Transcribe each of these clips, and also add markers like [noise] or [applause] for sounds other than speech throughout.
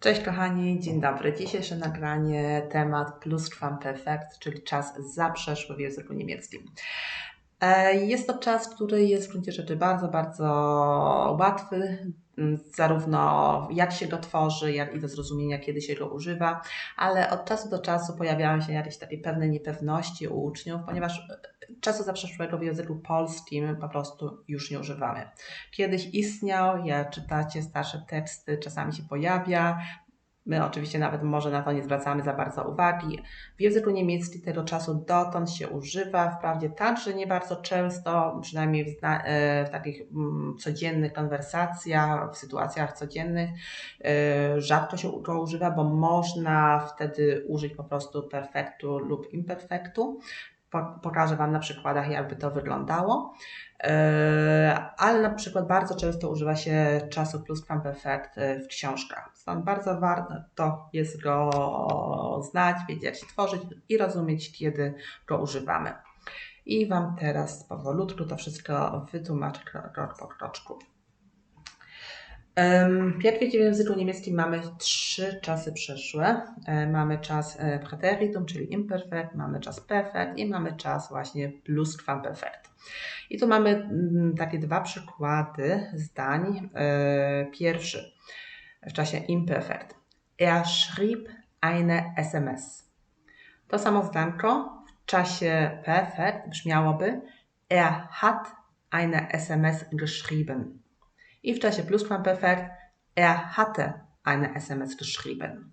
Cześć kochani, dzień dobry. Dzisiejsze nagranie temat Plusquamperfekt, czyli czas zaprzeszły w języku niemieckim. E, jest to czas, który jest w gruncie rzeczy bardzo, bardzo łatwy, zarówno jak się go tworzy, jak i do zrozumienia, kiedy się go używa, ale od czasu do czasu pojawiają się jakieś takie pewne niepewności u uczniów, ponieważ czasu zaprzeszłego w języku polskim po prostu już nie używamy. Kiedyś istniał, jak czytacie starsze teksty, czasami się pojawia, My oczywiście nawet może na to nie zwracamy za bardzo uwagi. W języku niemieckim tego czasu dotąd się używa, wprawdzie także nie bardzo często, przynajmniej w, e, w takich mm, codziennych konwersacjach, w sytuacjach codziennych e, rzadko się go używa, bo można wtedy użyć po prostu perfektu lub imperfektu. Pokażę Wam na przykładach, jakby to wyglądało. E, ale na przykład bardzo często używa się czasu plusquamperfect e, w książkach. Stąd bardzo warto jest go znać, wiedzieć tworzyć i rozumieć, kiedy go używamy. I Wam teraz powolutku to wszystko wytłumaczę krok po kroczku. Pierwsze w języku niemieckim mamy trzy czasy przeszłe. E, mamy czas Präteritum, czyli imperfekt, mamy czas perfekt i mamy czas właśnie plusquamperfekt. I tu mamy mm, takie dwa przykłady zdań. E, pierwszy w czasie imperfekt. Er schrieb eine SMS. To samo zdanko w czasie perfekt brzmiałoby Er hat eine SMS geschrieben. I w czasie plusquamperfekt Er hatte eine SMS geschrieben.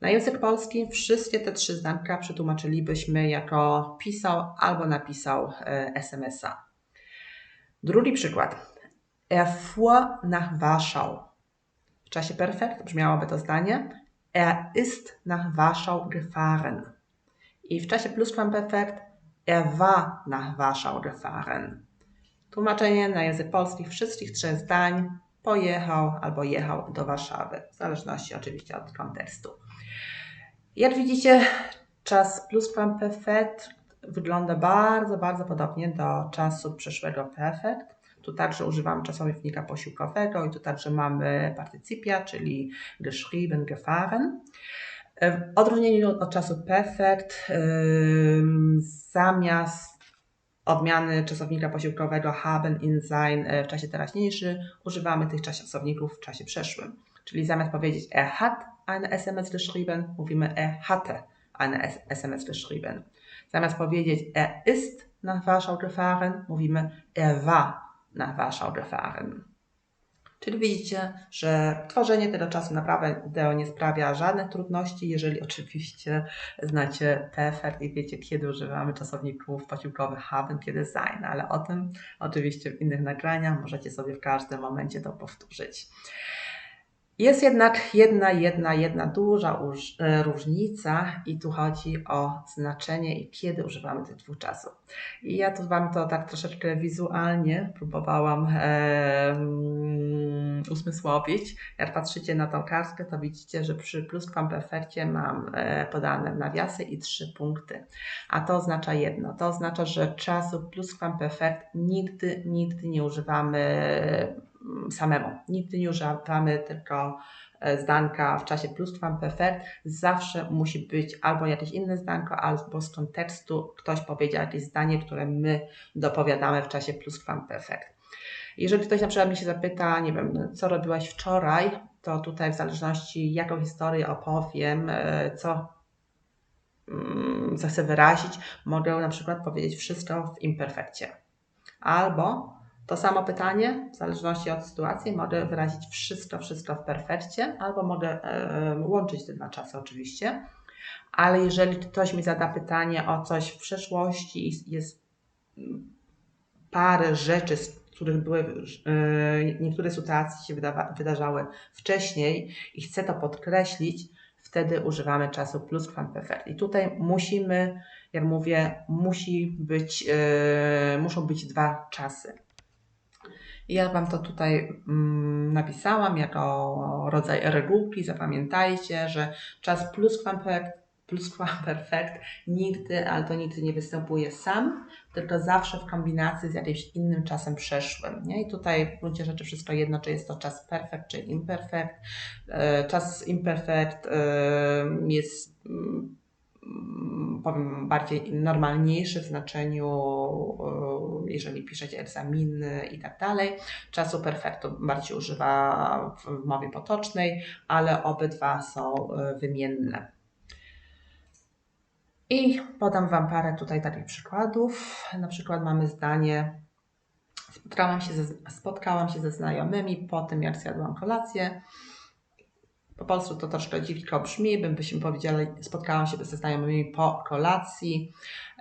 Na język polski wszystkie te trzy zdanka przetłumaczylibyśmy jako pisał albo napisał e, SMS-a. Drugi przykład. Er fuhr nach Warschau. W czasie perfekt brzmiałoby to zdanie Er ist nach Warschau gefahren. I w czasie plusquamperfekt Er war nach Warschau gefahren. Tłumaczenie na język polski wszystkich trzech zdań pojechał albo jechał do Warszawy, w zależności oczywiście od kontekstu. Jak widzicie, czas plusquamperfekt wygląda bardzo, bardzo podobnie do czasu przeszłego perfekt. Tu także używamy czasownika posiłkowego i tu także mamy partycypia, czyli geschrieben, gefahren. W odróżnieniu od czasu perfekt, zamiast odmiany czasownika posiłkowego haben, in, sein w czasie teraźniejszym, używamy tych czasowników w czasie przeszłym. Czyli zamiast powiedzieć er hat eine SMS geschrieben, mówimy er hatte eine SMS geschrieben. Zamiast powiedzieć er ist nach Warschau gefahren, mówimy er war nach Warschau gefahren. Czyli widzicie, że tworzenie tego czasu naprawdę nie sprawia żadnych trudności, jeżeli oczywiście znacie perfekt i wiecie, kiedy używamy czasowników posiłkowych haben, kiedy sein, ale o tym oczywiście w innych nagraniach możecie sobie w każdym momencie to powtórzyć. Jest jednak jedna, jedna, jedna duża e, różnica i tu chodzi o znaczenie i kiedy używamy tych dwóch czasów. I ja tu Wam to tak troszeczkę wizualnie próbowałam e, usmysłowić. Jak patrzycie na tą kartkę, to widzicie, że przy plusquamperfekcie mam e, podane nawiasy i trzy punkty. A to oznacza jedno. To oznacza, że czasu plusquamperfekt nigdy, nigdy nie używamy samemu. Nigdy nie używamy tylko e, zdanka w czasie plusquamperfekt. Zawsze musi być albo jakieś inne zdanko, albo z kontekstu ktoś powiedział jakieś zdanie, które my dopowiadamy w czasie plusquamperfekt. Jeżeli ktoś na przykład mi się zapyta, nie wiem, co robiłaś wczoraj, to tutaj w zależności jaką historię opowiem, e, co, mm, co chcę wyrazić, mogę na przykład powiedzieć wszystko w imperfekcie. Albo to samo pytanie, w zależności od sytuacji, mogę wyrazić wszystko, wszystko w perfekcie, albo mogę e, łączyć te dwa czasy oczywiście. Ale jeżeli ktoś mi zada pytanie o coś w przeszłości i jest parę rzeczy, z których były, e, niektóre sytuacje się wydawa, wydarzały wcześniej i chcę to podkreślić, wtedy używamy czasu plusquamperfect. I tutaj musimy, jak mówię, musi być, e, muszą być dwa czasy. Ja Wam to tutaj mm, napisałam jako rodzaj regułki. Zapamiętajcie, że czas plusquamperfekt, pluskwamperfekt nigdy, ale to nigdy nie występuje sam, tylko zawsze w kombinacji z jakimś innym czasem przeszłym. Nie? I tutaj w gruncie rzeczy wszystko jedno, czy jest to czas perfekt, czy imperfekt. E, czas imperfekt e, jest mm, powiem bardziej normalniejszy w znaczeniu, e, jeżeli piszecie egzaminy i tak dalej. Czasu perfektu bardziej używa w mowie potocznej, ale obydwa są wymienne. I podam Wam parę tutaj takich przykładów. Na przykład mamy zdanie spotkałam się ze, spotkałam się ze znajomymi po tym, jak zjadłam kolację. Po polsku to troszkę dziwko brzmi, bym byśmy powiedzieli, spotkałam się ze znajomymi po kolacji.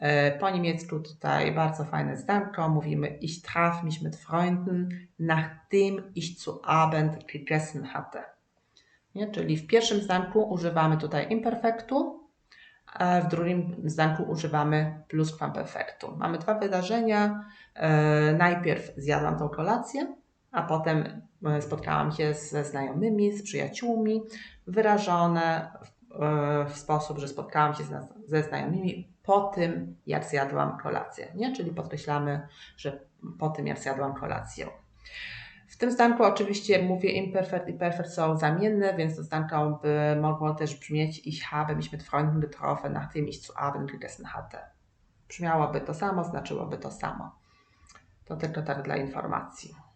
E, po niemiecku tutaj bardzo fajne zdanko. Mówimy Ich traf mich mit Freunden, nachdem ich zu Abend gegessen hatte. Nie? Czyli w pierwszym zdanku używamy tutaj imperfektu, w drugim zdanku używamy pluskwamperfektu. Mamy dwa wydarzenia. E, najpierw zjadłam tą kolację, a potem e, spotkałam się ze znajomymi, z przyjaciółmi, wyrażone w, e, w sposób, że spotkałam się ze znajomymi po tym, jak zjadłam kolację. Nie? Czyli podkreślamy, że po tym, jak zjadłam kolację. W tym zdanku oczywiście mówię imperfekt i perfekt są zamienne, więc to zdanko by mogło też brzmieć Ich habe mich mit Freunden getroffen, nachdem ich zu Abend gegessen hatte. Brzmiałoby to samo, znaczyłoby to samo. To tylko tak dla informacji.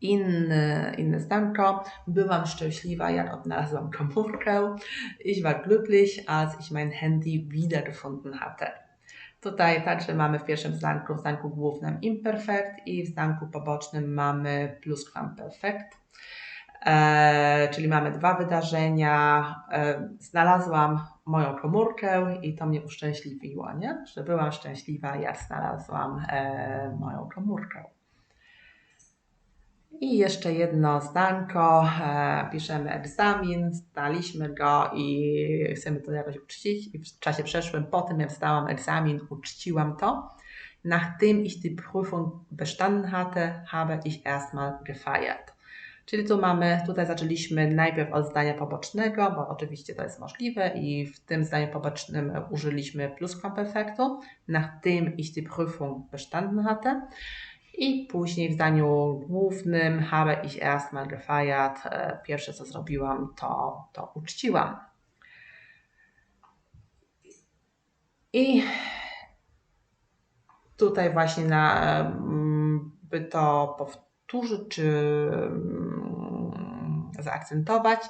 Inny, inne zdanko. Byłam szczęśliwa, jak odnalazłam komórkę. Ich war glücklich, als ich mein Handy wiedergefunden hatte. Tutaj także mamy w pierwszym zdanku, w zdanku głównym imperfekt i w zdanku pobocznym mamy pluskwamperfekt. E, czyli mamy dwa wydarzenia. E, znalazłam moją komórkę i to mnie uszczęśliwiło, nie? że byłam szczęśliwa, jak znalazłam e, moją komórkę. I jeszcze jedno zdanko, e, piszemy egzamin, zdaliśmy go i chcemy to jakoś uczcić. I w czasie przeszłym, po tym jak zdałam egzamin, uczciłam to. Nachdem ich die Prüfung bestanden hatte, habe ich erstmal gefeiert. Czyli tu mamy, tutaj zaczęliśmy najpierw od zdania pobocznego, bo oczywiście to jest możliwe i w tym zdaniu pobocznym użyliśmy pluskwamperfektu. Nachdem ich die Prüfung bestanden hatte. I później w zdaniu głównym habe ich erstmal gefeiert. E, pierwsze co zrobiłam to, to uczciłam. I tutaj właśnie na, mm, by to powtórzyć czy mm, zaakcentować,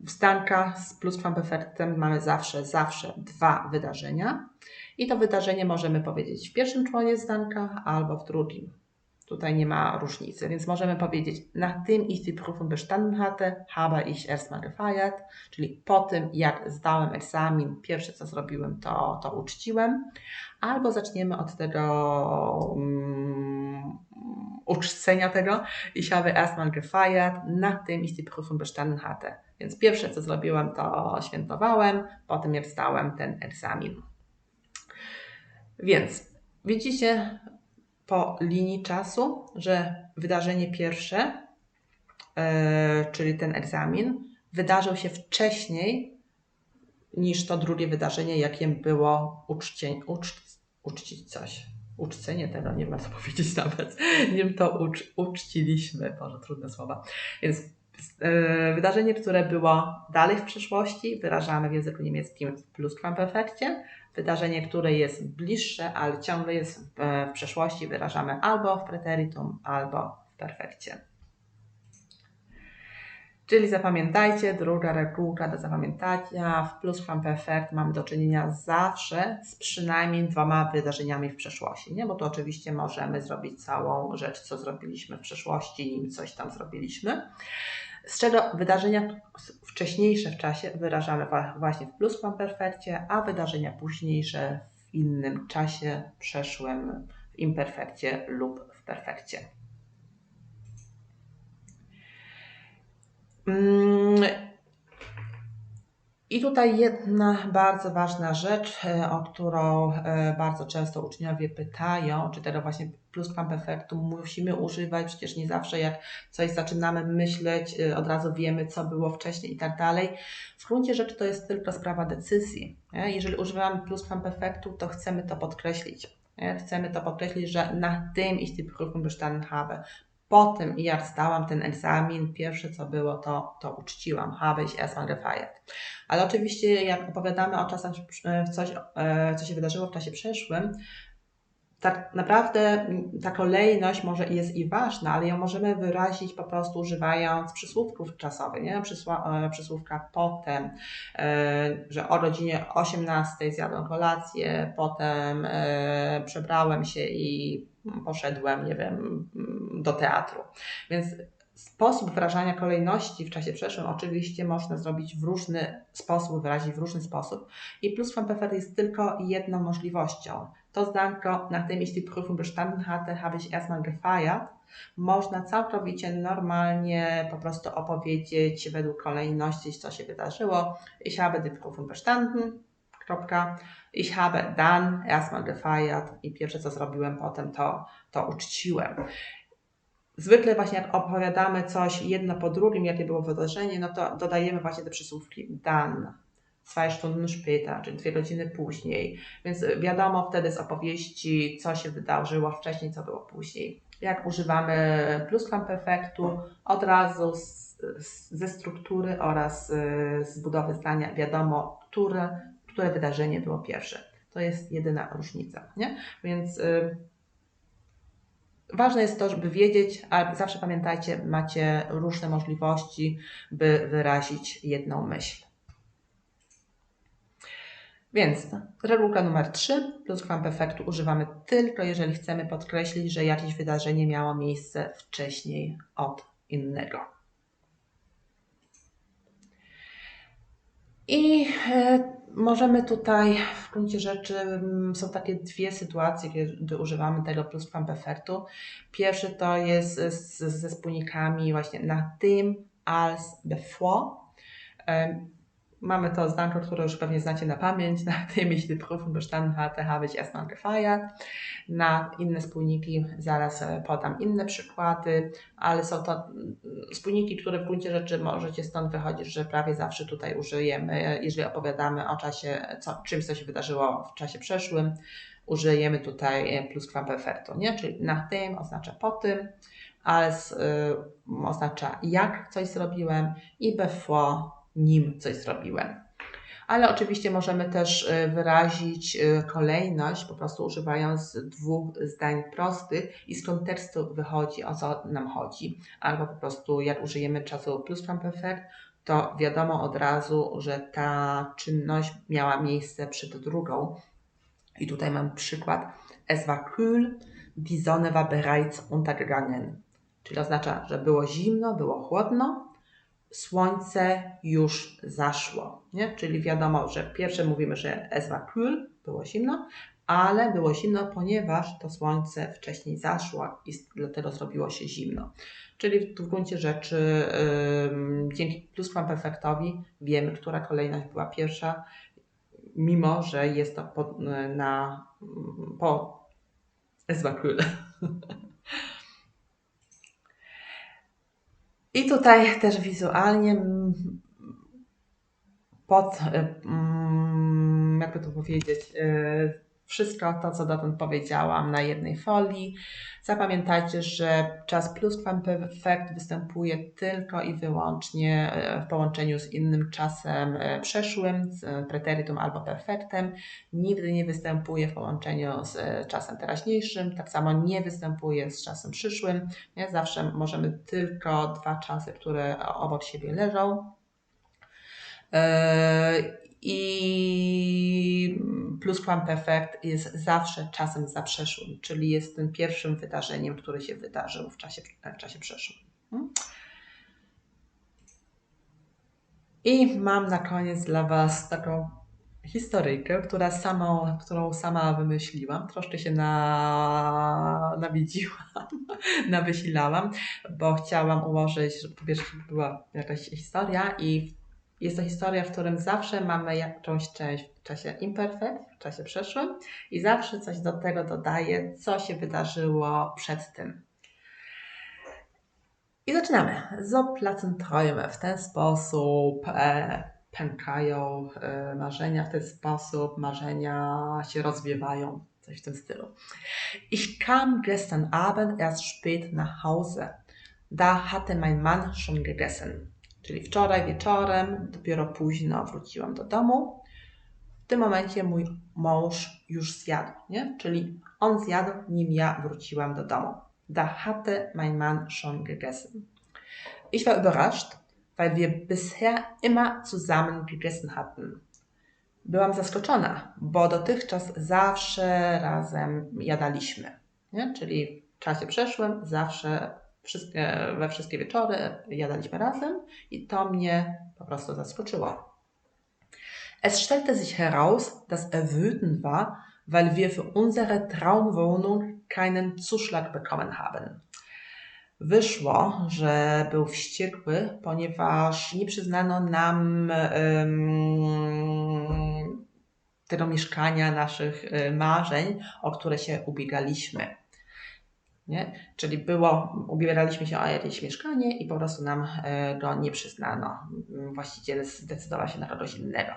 w zdanka z pluskwamperfektem mamy zawsze, zawsze dwa wydarzenia. I to wydarzenie możemy powiedzieć w pierwszym członie zdanka albo w drugim. Tutaj nie ma różnicy, więc możemy powiedzieć, nachdem ich die Prüfung bestanden hatte, habe ich erstmal gefeiert, czyli po tym, jak zdałem egzamin, pierwsze co zrobiłem, to, to uczciłem. Albo zaczniemy od tego um, uczcenia tego, ich habe erstmal gefeiert, nachdem ich die Prüfung bestanden hatte. Więc pierwsze co zrobiłem, to świętowałem, potem jak zdałem ten egzamin. Więc widzicie po linii czasu, że wydarzenie pierwsze, yy, czyli ten egzamin, wydarzył się wcześniej niż to drugie wydarzenie, jakim było uczcie, ucz, uczcić coś. Uczcenie tego, nie wiem co [laughs] powiedzieć nawet. Nim to ucz, uczciliśmy, Boże, trudne słowa. Więc wydarzenie, które było dalej w przyszłości, wyrażamy w języku niemieckim w pluskwamperfekcie, Wydarzenie, które jest bliższe, ale ciągle jest w, w przeszłości, wyrażamy albo w preteritum, albo w perfekcie. Czyli zapamiętajcie, druga regułka do zapamiętania. W pluskwamperfekt mamy do czynienia zawsze z przynajmniej dwoma wydarzeniami w przeszłości. Nie? Bo to oczywiście możemy zrobić całą rzecz, co zrobiliśmy w przeszłości, nim coś tam zrobiliśmy z czego wydarzenia wcześniejsze w czasie wyrażamy właśnie w pluskwamperfekcie, a wydarzenia późniejsze w innym czasie, przeszłym, w imperfekcie lub w perfekcie. I tutaj jedna bardzo ważna rzecz, e, o którą e, bardzo często uczniowie pytają, czy tego właśnie pluskwamperfektu musimy używać, przecież nie zawsze jak coś zaczynamy myśleć, e, od razu wiemy, co było wcześniej i tak dalej. W gruncie rzeczy to jest tylko sprawa decyzji. Jeżeli używamy pluskwamperfektu, to chcemy to podkreślić. Chcemy to podkreślić, że na tym ich die Prüfung bestanden habe. Po tym, jak zdałam ten egzamin, pierwsze co było, to, to uczciłam, habe ich erstmal gefeiert. Ale oczywiście, jak opowiadamy o czasach, coś, e, co się wydarzyło w czasie przeszłym, tak naprawdę ta kolejność może jest i ważna, ale ją możemy wyrazić po prostu używając przysłówków czasowych, nie? Przysła, e, przysłówka potem, e, że o godzinie 18 zjadłem kolację, potem przebrałem się i poszedłem, nie wiem, do teatru. Więc sposób wyrażania kolejności w czasie przeszłym oczywiście można zrobić w różny sposób, wyrazić w różny sposób. I plus Perfekt jest tylko jedną możliwością. To zdanko, nachdem ich die Prüfung bestanden hatte, habe ich erstmal gefeiert. Można całkowicie normalnie po prostu opowiedzieć według kolejności, co się wydarzyło. Ich habe die Prüfung bestanden, kropka. Ich habe dann erstmal gefeiert i pierwsze co zrobiłem potem to, to uczciłem. Zwykle właśnie jak opowiadamy coś jedno po drugim, jakie było wydarzenie, no to dodajemy właśnie te przysłówki dann, zwei Stunden später, czyli dwie godziny później. Więc wiadomo wtedy z opowieści, co się wydarzyło wcześniej, co było później. Jak używamy pluskwamperfektu, od razu z, z, ze struktury oraz y, z budowy zdania wiadomo, które, które wydarzenie było pierwsze. To jest jedyna różnica. Nie? Więc y, Ważne jest to, żeby wiedzieć, ale zawsze pamiętajcie, macie różne możliwości, by wyrazić jedną myśl. Więc regułka numer 3 pluskwamperfektu używamy tylko, jeżeli chcemy podkreślić, że jakieś wydarzenie miało miejsce wcześniej od innego. I e, Możemy tutaj w gruncie rzeczy mm, są takie dwie sytuacje, kiedy używamy tego pluskwamperfektu. Pierwszy to jest z, ze spójnikami właśnie na tym als bevor. Mamy to zdanko, które już pewnie znacie na pamięć. Nachdem [laughs] ich die Prüfung bestanden hatte, habe ich erstmal gefeiert. Na inne spójniki zaraz e, podam inne przykłady, ale są to mm, spójniki, które w gruncie rzeczy możecie stąd wychodzić, że prawie zawsze tutaj użyjemy, jeżeli opowiadamy o czasie, co, czymś, co się wydarzyło w czasie przeszłym, użyjemy tutaj e, pluskwamperfektu, nie? Czyli na tym oznacza po tym, als y, oznacza jak coś zrobiłem i bevor nim coś zrobiłem. Ale oczywiście możemy też y, wyrazić y, kolejność, po prostu używając dwóch zdań prostych i z kontekstu wychodzi, o co nam chodzi. Albo po prostu jak użyjemy czasu pluskwamperfekt, to wiadomo od razu, że ta czynność miała miejsce przed drugą. I tutaj mam przykład. Es war kühl, die Sonne war bereits untergegangen. Czyli oznacza, że było zimno, było chłodno, słońce już zaszło. Nie? Czyli wiadomo, że pierwsze mówimy, że es war kühl, było zimno, ale było zimno, ponieważ to słońce wcześniej zaszło i dlatego zrobiło się zimno. Czyli w gruncie rzeczy yy, dzięki pluskwamperfektowi wiemy, która kolejność była pierwsza, mimo że jest to po, na, po es war kühl. [laughs] I tutaj też wizualnie mm, pod, y, mm, jakby to powiedzieć, y, wszystko to, co dotąd powiedziałam na jednej folii. Zapamiętajcie, że czas pluskwamperfekt występuje tylko i wyłącznie e, w połączeniu z innym czasem e, przeszłym, z preteritum albo perfektem. Nigdy nie występuje w połączeniu z e, czasem teraźniejszym, tak samo nie występuje z czasem przyszłym. Nie? Zawsze możemy tylko dwa czasy, które obok siebie leżą. I pluskwamperfekt jest zawsze czasem zaprzeszłym, czyli jest tym pierwszym wydarzeniem, które się wydarzyło w czasie, w czasie przeszłym. Hmm? I mam na koniec dla Was taką historyjkę, która samą, którą sama wymyśliłam. Troszkę się na, nawiedziłam, [laughs] nawysilałam, bo chciałam ułożyć, żeby po pierwsze była jakaś historia i Jest to historia, w którym zawsze mamy jakąś część w czasie imperfekt, w czasie przeszłym i zawsze coś do tego dodaje, co się wydarzyło przed tym. I zaczynamy. Träume. W ten sposób e, pękają e, marzenia, w ten sposób marzenia się rozwiewają. Coś w tym stylu. Ich kam gestern Abend erst spät nach Hause. Da hatte mein Mann schon gegessen. Czyli wczoraj wieczorem, dopiero późno wróciłam do domu. W tym momencie mój mąż już zjadł, nie? Czyli on zjadł, nim ja wróciłam do domu. Da hatte mein Mann schon gegessen. Ich war überrascht, weil wir bisher immer zusammen gegessen hatten. Byłam zaskoczona, bo dotychczas zawsze razem jadaliśmy. Nie? Czyli w czasie przeszłym zawsze wszystkie, we wszystkie wieczory jadaliśmy razem i to mnie po prostu zaskoczyło. Es stellte sich heraus, dass er wütend war, weil wir für unsere Traumwohnung keinen Zuschlag bekommen haben. Wyszło, że był wściekły, ponieważ nie przyznano nam um, tego mieszkania, naszych y, marzeń, o które się ubiegaliśmy. Nie? Czyli było, ubieraliśmy się o jakieś mieszkanie i po prostu nam e, go nie przyznano. Właściciel zdecydował się na kogoś innego.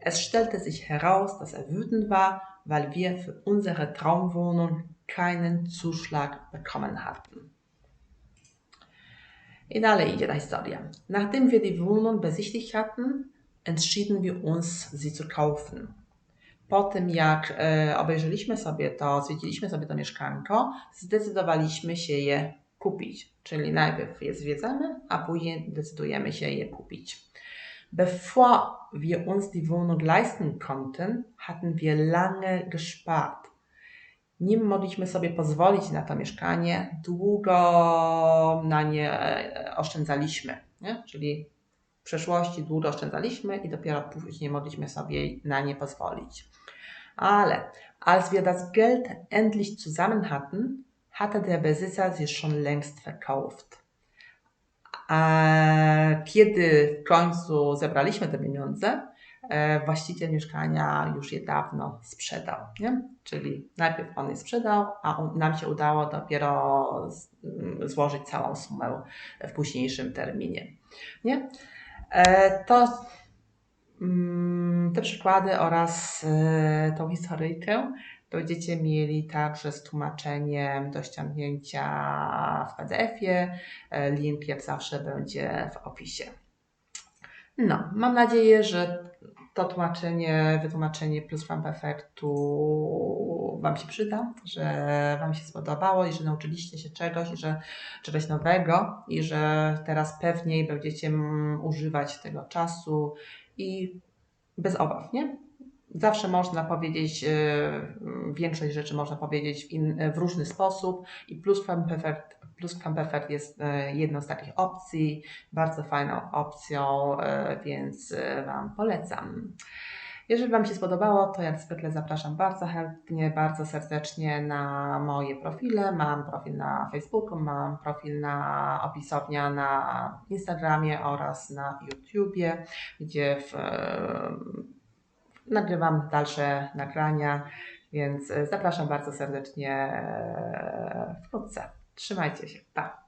Es stellte sich heraus, dass er wütend war, weil wir für unsere Traumwohnung keinen Zuschlag bekommen hatten. I dalej idzie ta historia. Nachdem wir die Wohnung besichtigt hatten, entschieden wir uns, sie zu kaufen po tym jak e, obejrzeliśmy sobie to, zwiedziliśmy sobie to mieszkanko, zdecydowaliśmy się je kupić. Czyli najpierw je zwiedzamy, a później decydujemy się je kupić. Bevor wir uns die Wohnung leisten konnten, hatten wir lange gespart. Nim mogliśmy sobie pozwolić na to mieszkanie, długo na nie e, oszczędzaliśmy. Nie? Czyli przeszłości długo oszczędzaliśmy i dopiero później mogliśmy sobie na nie pozwolić. Ale als wir das Geld endlich zusammen hatten, hatte der Besitzer sie schon längst verkauft. A kiedy w końcu zebraliśmy te pieniądze, e, właściciel mieszkania już je dawno sprzedał. Nie? Czyli najpierw on je sprzedał, a nam się udało dopiero złożyć całą sumę w późniejszym terminie. Nie? E, to Mm, te przykłady oraz e, tą historyjkę będziecie mieli także z tłumaczeniem do ściągnięcia w PDF-ie. E, link jak zawsze będzie w opisie. No, mam nadzieję, że to tłumaczenie, wytłumaczenie plus Fun efektu Wam się przyda, że Wam się spodobało i że nauczyliście się czegoś, i że czegoś nowego i że teraz pewniej będziecie używać tego czasu i bez obaw, nie? Zawsze można powiedzieć, e, większość rzeczy można powiedzieć w, in, w różny sposób i plusquamperfect, plusquamperfect jest e, jedną z takich opcji, bardzo fajną opcją, e, więc Wam polecam. Jeżeli Wam się spodobało, to jak zwykle zapraszam bardzo chętnie, bardzo serdecznie na moje profile. Mam profil na Facebooku, mam profil na opisownia na Instagramie oraz na YouTubie, gdzie w, nagrywam dalsze nagrania, więc zapraszam bardzo serdecznie wkrótce. Trzymajcie się. Pa!